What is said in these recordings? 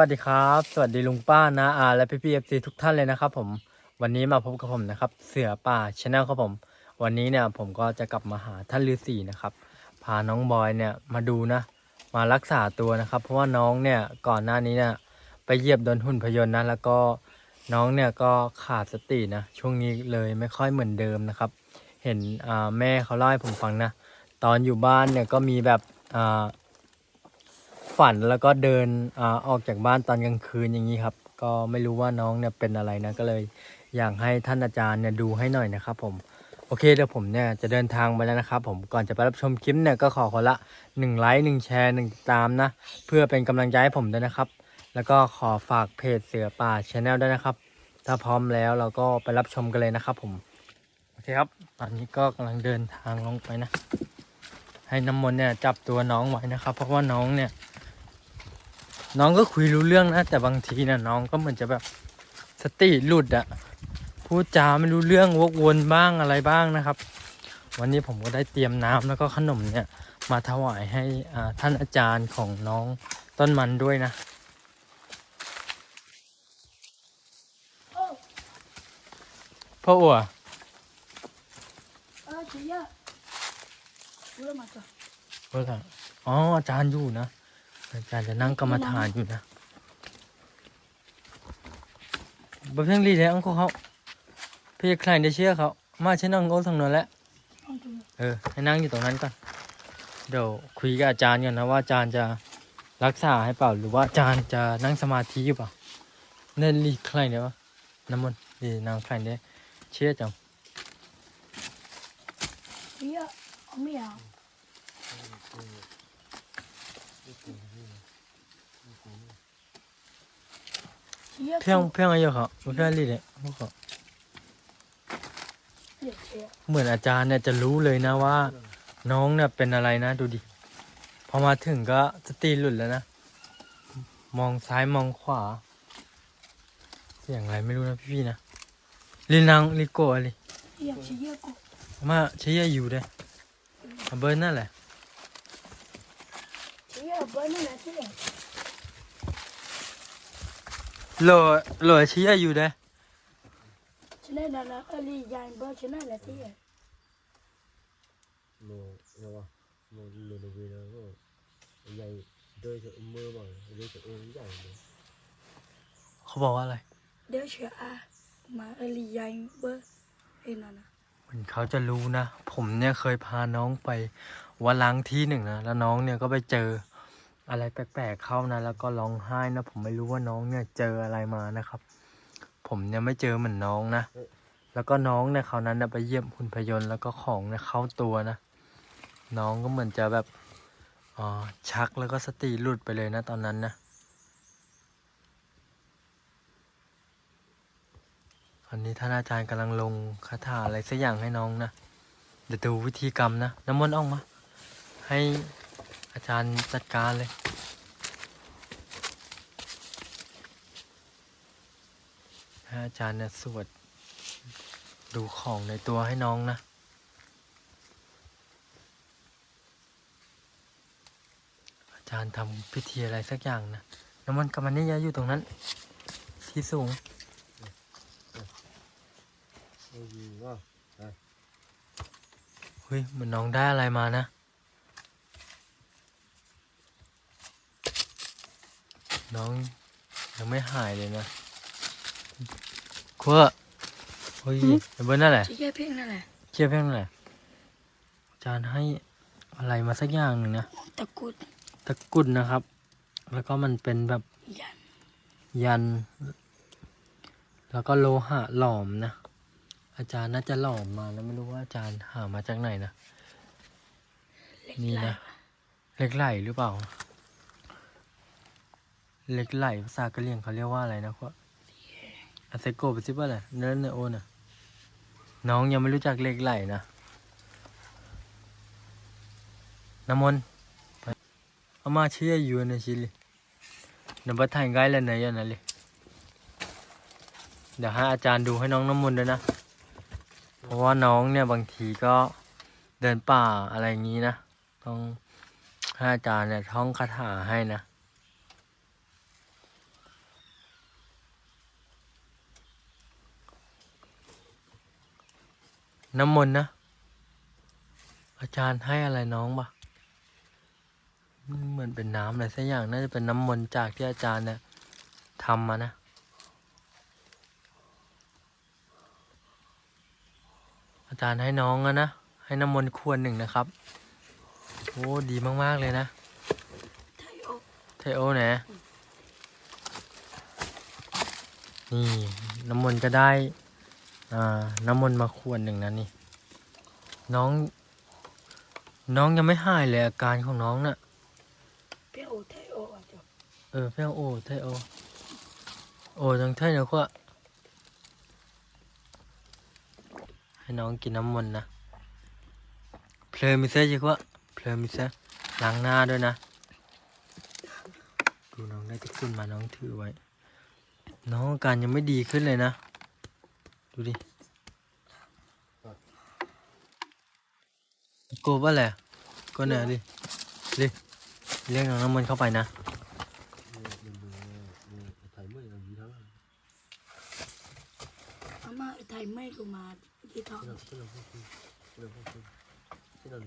สวัสดีครับ สวัสดีลุงป้านาอาและพี่พีเอฟซีทุกท่านเลยนะครับผมวันนี้มาพบกับผมนะครับ เสือป่าชาแนลครับผม วันนี้เนี่ยผมก็จะกลับมาหาท่านฤาษีนะครับ พาน้องบอยเนี่ยมาดูนะ มารักษาตัวนะครับ เพราะว่าน้องเนี่ยก่อนหน้านี้เนี่ยไปเหยียบโดนหุ่นพยนต์นะแล้วก็น้องเนี่ยก็ขาดสตินะช่วงนี้เลยไม่ค่อยเหมือนเดิมนะครับ เห็นอ่าแม่เขาเล่าให้ผมฟังนะ ตอนอยู่บ้านเนี่ยก็มีแบบอ่า ฝันแล้วก็เดินอออกจากบ้านตอนกลางคืนอย่างนี้ครับ ก็ไม่รู้ว่าน้องเนี่ยเป็นอะไรนะก็เลยอยากให้ท่านอาจารย์เนี่ยดูให้หน่อยนะครับ ผมโอเคเดี๋ยวผมเนี่ยจะเดินทางไปแล้วนะครับ ผมก่อนจะไปรับชมคลิปเนี่ยก็ขอคนละ1ไลค์1แชร์1ติดตามนะ เพื่อเป็นกำลังใจให้ผมด้วยนะครับ แล้วก็ขอฝากเพจเสือป่าชาแนลด้วยนะครับ ถ้าพร้อมแล้วเราก็ไปรับชมกันเลยนะครับ ผมโอเคครับ ตอนนี้ก็กำลังเดินทางลงไปนะให้น้ำมนต์เนี่ยจับตัวน้องไว้นะครับ เพราะว่าน้องเนี่ย น้องก็คุยรู้เรื่องนะ แต่บางทีนะน้องก็เหมือนจะแบบสติหลุดอะพูดจาไม่รู้เรื่องวกวนบ้างอะไรบ้างนะครับ วันนี้ผมก็ได้เตรียมน้ำแล้วก็ขนมเนี่ยมาถวายให้ท่านอาจารย์ของน้องต้นมันด้วยนะพ่ออัวเออเจียเออมาจ้ะเออค่ะอ๋ออาจารย์อยู่นะ อาจารย์จะนั่งกรรมฐานอยู่นะบ่เพียงรีเล้วอังเขาพี่ใครได้เชื่อเขา มาเช่นนั่งโอ้ทางนั้นแหละเออให้นั่งอยู่ตรงนั้นก่อน เดี๋ยวคุยกับอาจารย์ก่อนนะว่าอาจารย์จะรักษาให้เปล่า หรือว่าอาจารย์จะนั่งสมาธิอยู่เปล่าเน่นรีใครเนี่ยวะน้ำมันดีนางใครเนี่ยเชื่อจัง Yeah, oh yeah. 미야. 저야. เพียงเพียงอะไรอยู่เขาไม่เพียงรีเลยพวกเขา 예, 저야. เหมือนอาจารย์เนี่ยจะรู้เลยนะว่า น้องเนี่ยเป็นอะไรนะดูดิ พอมาถึงก็สติหลุดแล้วนะ มองซ้ายมองขวา เสียงอะไรไม่รู้นะพี่ๆนะลินังลิโกะอะไร 야, 저야 고. มาใช้ยาอยู่เด้เอาเบิร์นนั่นแหละ ลอะเบิ้ลนั่นนะที่ไชี้อยู่เด้ฉันได้แล้วนะก็รียานเบิ้ลฉันได้แล้วที่ไหนโมเนาะโมลูลูวีนะก็ใหญ่โดยจะมื่อบ่อยโดยจะเอ็นใหญ่เลยเขาบอกว่าอะไร เดี๋ยวเชื่ออามาเอรียานเบิ้ลไอ้นั่นนะมันเขาจะรู้นะ ผมเนี่ยเคยพาน้องไปวันล้างที่หนึ่งนะ แล้วน้องเนี่ยก็ไปเจอ อะไรแปลกๆเข้านะ แล้วก็ร้องไห้นะ ผมไม่รู้ว่าน้องเนี่ยเจออะไรมานะครับ ผมเนี่ยไม่เจอเหมือนน้องนะ แล้วก็น้องเนี่ยเขาวนั้นนะไปเยี่ยมหุ่นพยนต์แล้วก็ของเนี่ยเข้าตัวนะ น้องก็เหมือนจะแบบอ๋อชักแล้วก็สติหลุดไปเลยนะตอนนั้นนะอันนี้ท่านอาจารย์กำลังลงคาถาอะไรสักอย่างให้น้องนะเดี๋ยวดูวิธีกรรมนะน้ำมนต์ออกมาให้ อาจารย์จัดการเลย ให้อาจารย์เนี่ยสวด ดูของในตัวให้น้องนะ อาจารย์ทำพิธีอะไรสักอย่างนะน้ำมันต์กับมันนี่ยาอยู่ตรงนั้น ที่สูงเฮ้ยมือนน้องได้อะไรมานะ น้องยังไม่หายเลยนะขั้วโอ้ยอ้เบิร์นนั่นแหละเชี่ยเพ่งนั่นแหละเชี่ยเพ่งนั่นแหละอาจารย์ให้อะไรมาสักอย่างหนึ่งนะตะกุดตะกุดนะครับ แล้วก็มันเป็นแบบยันยัน แล้วก็โลหะหลอมนะอาจารย์น่าจะหลอมมาแล้วไม่รู้ว่าอาจารย์หามาจากไหนนะนี่นะเล็กไหลหรือเปล่า เหล็กไหลภาษากะเหรี่ยงเขาเรียกว่าอะไรนะพวกอาเซโกไปซิว่าอะไรเนื้อเนอโอน่ะ น้องยังไม่รู้จักเหล็กไหลนะน้ำมนต์เอามาเชื่ออยู่นะชิลิเดี๋ยวไปถ่ายไกด์แล้วไหนยันนะลิเดี๋ยวให้อาจารย์ดูให้น้องน้ำมนต์ด้วยนะ เพราะว่าน้องเนี่ยบางทีก็เดินป่าอะไรอย่างนี้นะ ต้องให้อาจารย์เนี่ยท่องคาถาให้นะ น้ำมนต์นะ อาจารย์ให้อะไรน้องปะมันเหมือนเป็นน้ำอะไรสักอย่างน่าจะเป็นน้ำมนต์จากที่อาจารย์เนี่ยทำมานะอาจารย์ให้น้องอะนะ ให้น้ำมนต์ขวดหนึ่งนะครับ โอ้ดีมาก ๆ เลยนะ ไทยออกเทโอไหนนี่ น้ำมนต์ก็ได้อ่า น้ำมนต์มาขวดหนึ่งนะนี่ น้อง น้องยังไม่หายเลยอาการของน้องน่ะเปียวไทยออกอะจ้ะเออเพี้ยงโอ้เทโอโอ้จังเท่เนอะขวะให้น้องกินน้ำมนต์นะเพลมิเซ่จีขวะเพลมิเซ่ล้างหน้าด้วยนะดูน้องได้ตะกรุนมาน้องถือไว้ น้องอาการยังไม่ดีขึ้นเลยนะ ดูดิโกบว่าแหละก็เนี่ยดิดิเรียกน้องน้ำมันต์เข้าไปนะ mình mình thấy mới là gì đó อาม่าไทยไม่ก็มาที่ท้อง cái nào cái nào không tin cái nào không tin cái nào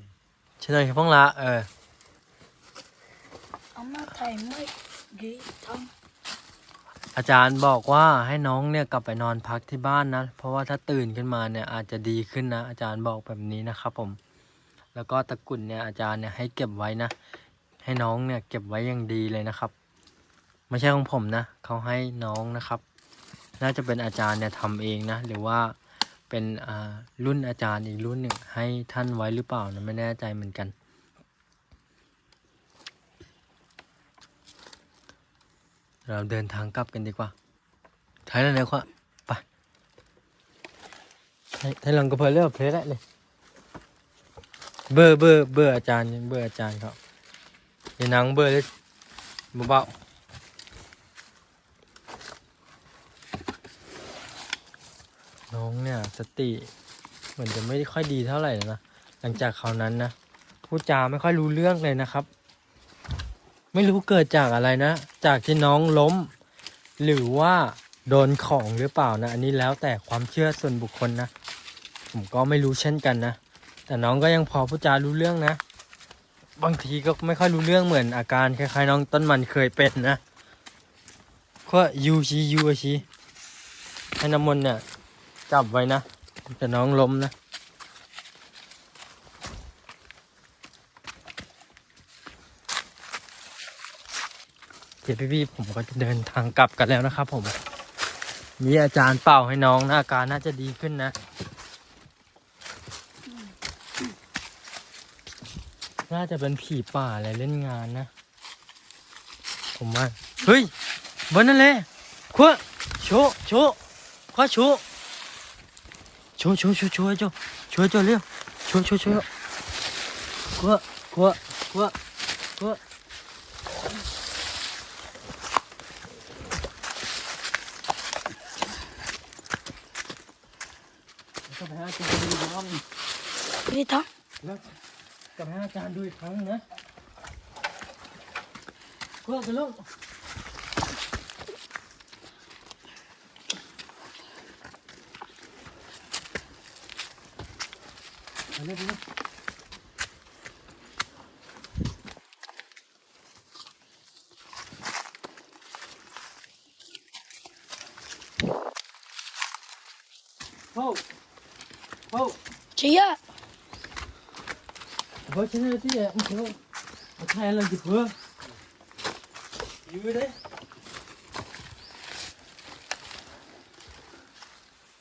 ใช่ไหมครับพ่องละเอออาม่าไทยไม่ดีท้อง อาจารย์บอกว่าให้น้องเนี่ยกลับไปนอนพักที่บ้านนะ เพราะว่าถ้าตื่นขึ้นมาเนี่ยอาจจะดีขึ้นนะ อาจารย์บอกแบบนี้นะครับผม แล้วก็ตะกรุดเนี่ยอาจารย์เนี่ยให้เก็บไว้นะ ให้น้องเนี่ยเก็บไว้อย่างดีเลยนะครับ ไม่ใช่ของผมนะเขาให้น้องนะครับ น่าจะเป็นอาจารย์เนี่ยทำเองนะ หรือว่าเป็นอ่ารุ่นอาจารย์อีกรุ่นหนึ่งให้ท่านไว้หรือเปล่านะไม่แน่ใจเหมือนกัน เราเดินทางกลับกันดีกว่าท้ายแล้วนี่ยครับไปให้ลองกระเพาะเลือกเพลได้เลย เบอร์เบอร์เบอร์อาจารย์ เบอร์อาจารย์ครับอย่านังเบอร์เลยเบาๆน้องเนี่ยสติเหมือนจะไม่ค่อยดีเท่าไหร่นะ หลังจากคราวนั้นนะ พูดจาไม่ค่อยรู้เรื่องเลยนะครับ ไม่รู้เกิดจากอะไรนะ จากที่น้องล้ม หรือว่าโดนของหรือเปล่านะ อันนี้แล้วแต่ความเชื่อส่วนบุคคลนะ ผมก็ไม่รู้เช่นกันนะ แต่น้องก็ยังพอพูดจารู้เรื่องนะ บางทีก็ไม่ค่อยรู้เรื่องเหมือนอาการคล้ายๆ น้องต้นมันเคยเป็นนะก็ยูชียูชีให้น้ำมนต์เนี่ยจับไว้นะแต่น้องล้มนะ ดี๋ยวพี่ๆผมก็จะเดินทางกลับกันแล้วนะครับ ผม มีอาจารย์เป่าให้น้องนะอาการน่าจะดีขึ้นนะ น่าจะเป็นผีป่าอะไรเล่นงานนะ ผมว่า เฮ้ยบนนั่นเลยขวะโชโชว์ขวโชโชโชโชโชโจโชโจเร็วโชว์โชว์โชว์ขวะขวขวะขวะ แล้วก็ไปให้อาจารย์ดูอีกรอบหนึ่ง ที่ท้องแล้วกลับไปให้อาจารย์ดูอีกครั้งนะเพื่อกันลูกเอาเร็วไปเลย ที่แอบมันเขียวเอาไทยเราหยิบเพื่อยืดเลย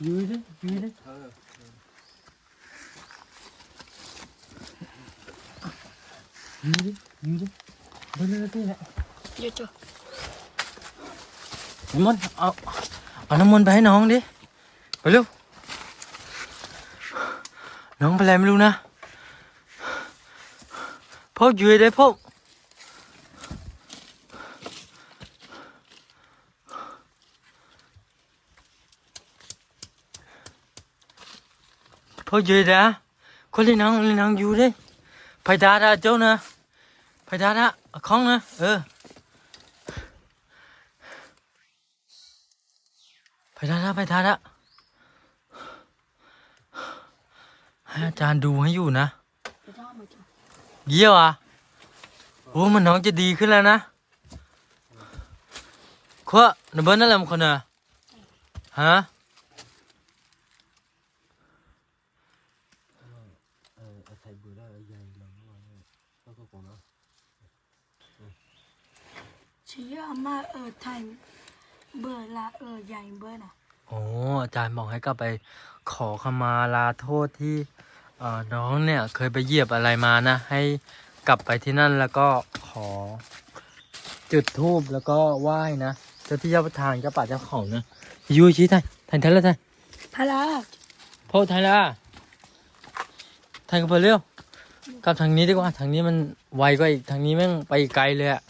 ยืดเลยยืดเลยเออยืดเลยยืดเลยบนนั้นที่แหละยืดจ้ะน้ำมนต์เอาเอาน้ำมนต์ไปให้น้องดิไปเร็วน้องเป็นไรไม่รู้นะ พ่ออยู่ได้พ่อพ่ออยู่ได้คนเลี้ยงน้องเลี้ยงน้องอยู่ดิไปดาดาเจ้านะไปดาดาเอาของนะเออไปทานละไปทานละให้อาจารย์ดูให้อยู่นะ เยี่ยวอะโอ้มันน้องจะดีขึ้นแล้วนะขวะนเบิร์นั่นแหละมันคนน่ะฮะเออเอาใส่เบอร์ได้ใหญ่หลังว่าเนี่ยก็ก็คงนะชี้อามาเออไทยเบอร์ละเออใหญ่เบอร์น่ะโอ้อาจารย์บอกให้กลับไปขอขมาลาโทษที่ เอ่อน้องเนี่ยเคยไปเหยียบอะไรมานะ ให้กลับไปที่นั่นแล้วก็ขอ จุดธูปแล้วก็ไหว้นะเจ้าที่เจ้าประธานเจ้าป่าเจ้าเขานะยูชี้ไทยไทยไทยแล้วไทยพาราพ่อไทยละไทยกับเพื่อนเร็วกลับทางนี้ดีกว่า ทางนี้มันไวกว่าอีกทางนี้แม่งไปไกลเลยอะ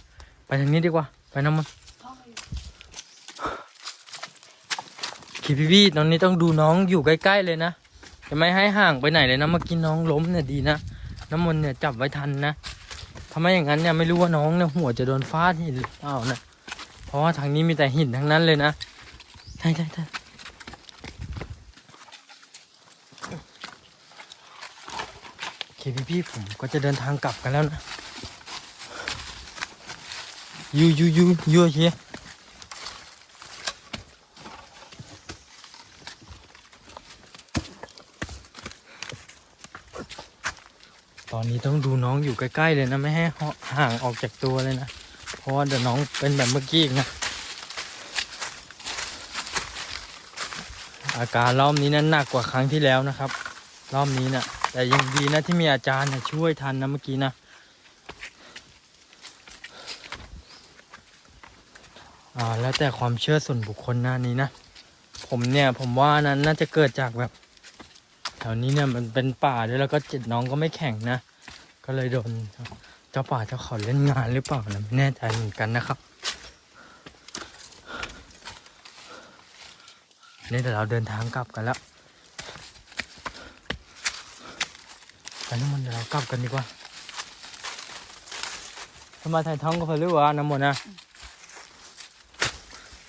ไปทางนี้ดีกว่า ไปน้ำมันท่อมาอยู่คีพี่พี่ตอนนี้ต้องดูน้องอยู่ใกล้ๆเลยนะ จะไม่ให้ห่างไปไหนเลยนะเมื่อกี้น้องล้มเนี่ยดีนะน้ำมนต์เนี่ยจับไว้ทันนะถ้าไมอย่างนั้นเนี่ยไม่รู้ว่าน้องเนี่ยหัวจะโดนฟาดหินหรือเปล่านะเพราะว่าทางนี้มีแต่หินทั้งนั้นเลยนะใช่ใช่ใช่โอเคพี่พี่ผมก็จะเดินทางกลับกันแล้วนะยูยูยูยูเฮีย อนนี้ต้องดูน้องอยู่ใกล้ๆเลยนะ ไม่ให้ห่างออกจากตัวเลยนะ เพราะว่าเดี๋ยวน้องเป็นแบบเมื่อกี้อีกนะ อาการรอบนี้นั้นหนักกว่าครั้งที่แล้วนะครับ รอบนี้นะแต่ยังดีนะที่มีอาจารย์ช่วยทันนะเมื่อกี้นะอ่าแล้วแต่ความเชื่อส่วนบุคคลหน้านี้นะ ผมเนี่ยผมว่านั้นน่าจะเกิดจากแบบแถวนี้เนี่ยมันเป็นป่าด้วยแล้วก็จิตน้องก็ไม่แข็งนะ ก็เลยโดนเจ้าป่าเจ้าเขาเล่นงานหรือเปล่านะไม่แน่ใจเหมือนกันนะครับนี่แต่เราเดินทางกลับกันแล้วไปน้ำมันต์เดี๋ยวเรากลับกันดีกว่าทำไมถ่ายท้องกับเพลือวะน้ำมันนะ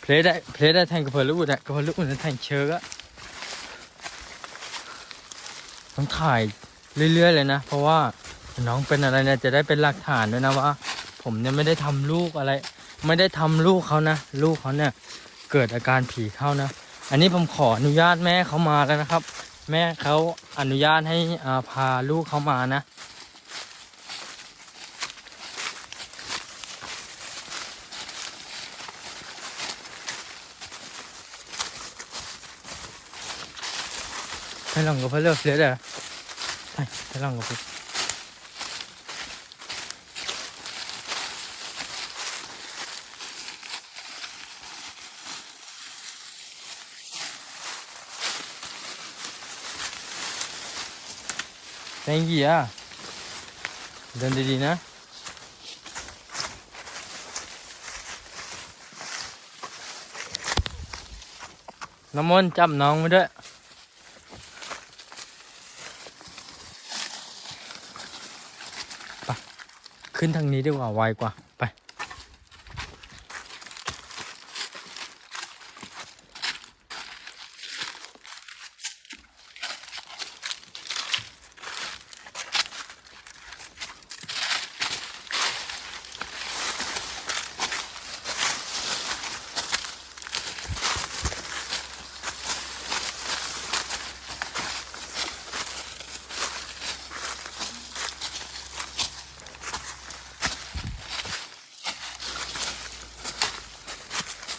เพลได้เพลได้แทงกับเพลือนะกับเพลือนะแทงเชือกอะต้องถ่ายเรื่อยๆเลยนะ เพราะว่า น้องเป็นอะไรเนี่ยจะได้เป็นหลักฐานด้วยนะว่า ผมเนี่ยไม่ได้ทำลูกอะไร ไม่ได้ทำลูกเขานะลูกเขาเนี่ยเกิดอาการผีเข้านะ อันนี้ผมขออนุญาตแม่เขามาแล้วนะครับ แม่เขาอนุญาตให้อาพาลูกเขามานะให้ลองกับเพื่อนเลือกเสียเด้อใช่ให้ลองกับเพื่อน แตงกี้อะเดินดีๆนะน้ำมนต์จับน้องไว้ด้วยขึ้นทางนี้ดีกว่าไวกว่า ไป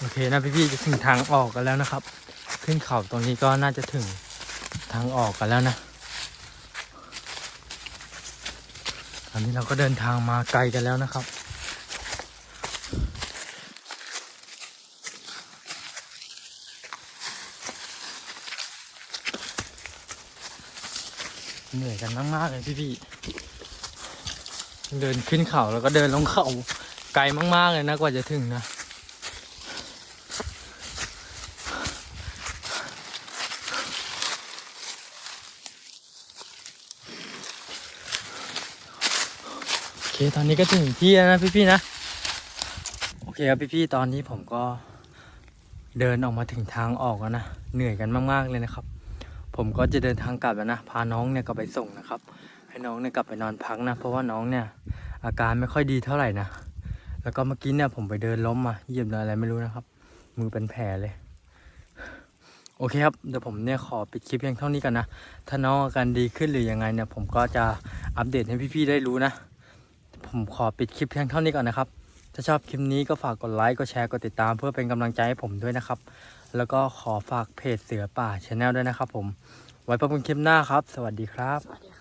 โอเคนะพี่ๆจะถึงทางออกกันแล้วนะครับ ขึ้นเขาตรงนี้ก็น่าจะถึงทางออกกันแล้วนะตอนนี้เราก็เดินทางมาไกลกันแล้วนะครับเหนื่อยกันมากๆเลยพี่ๆเดินขึ้นเขาแล้วก็เดินลงเขาไกลมากๆเลยนะกว่าจะถึงนะ โอเค ตอนนี้ก็ถึงที่แล้วนะพี่ๆนะ โอเคครับพี่ๆตอนนี้ผมก็เดินออกมาถึงทางออกแล้วนะ เหนื่อยกันมากๆเลยนะครับ ผมก็จะเดินทางกลับแล้วนะ พาน้องเนี่ยกลับไปส่งนะครับ ให้น้องเนี่ยกลับไปนอนพักนะ เพราะว่าน้องเนี่ยอาการไม่ค่อยดีเท่าไหร่นะ แล้วก็เมื่อกี้เนี่ยผมไปเดินล้มมาเหยียบอะไรไม่รู้นะครับ มือเป็นแผลเลย โอเคครับ เดี๋ยวผมเนี่ยขอปิดคลิปเพียงเท่านี้กันนะ ถ้าน้องอาการดีขึ้นหรือยังไงเนี่ยผมก็จะอัปเดตให้พี่ๆได้รู้นะ ผมขอปิดคลิปเพียงเท่านี้ก่อนนะครับ ถ้าชอบคลิปนี้ก็ฝากกดไลค์ กดแชร์ กดติดตามเพื่อเป็นกำลังใจให้ผมด้วยนะครับ แล้วก็ขอฝากเพจเสือป่าชาแนลด้วยนะครับผม ไว้พบกันคลิปหน้าครับ สวัสดีครับ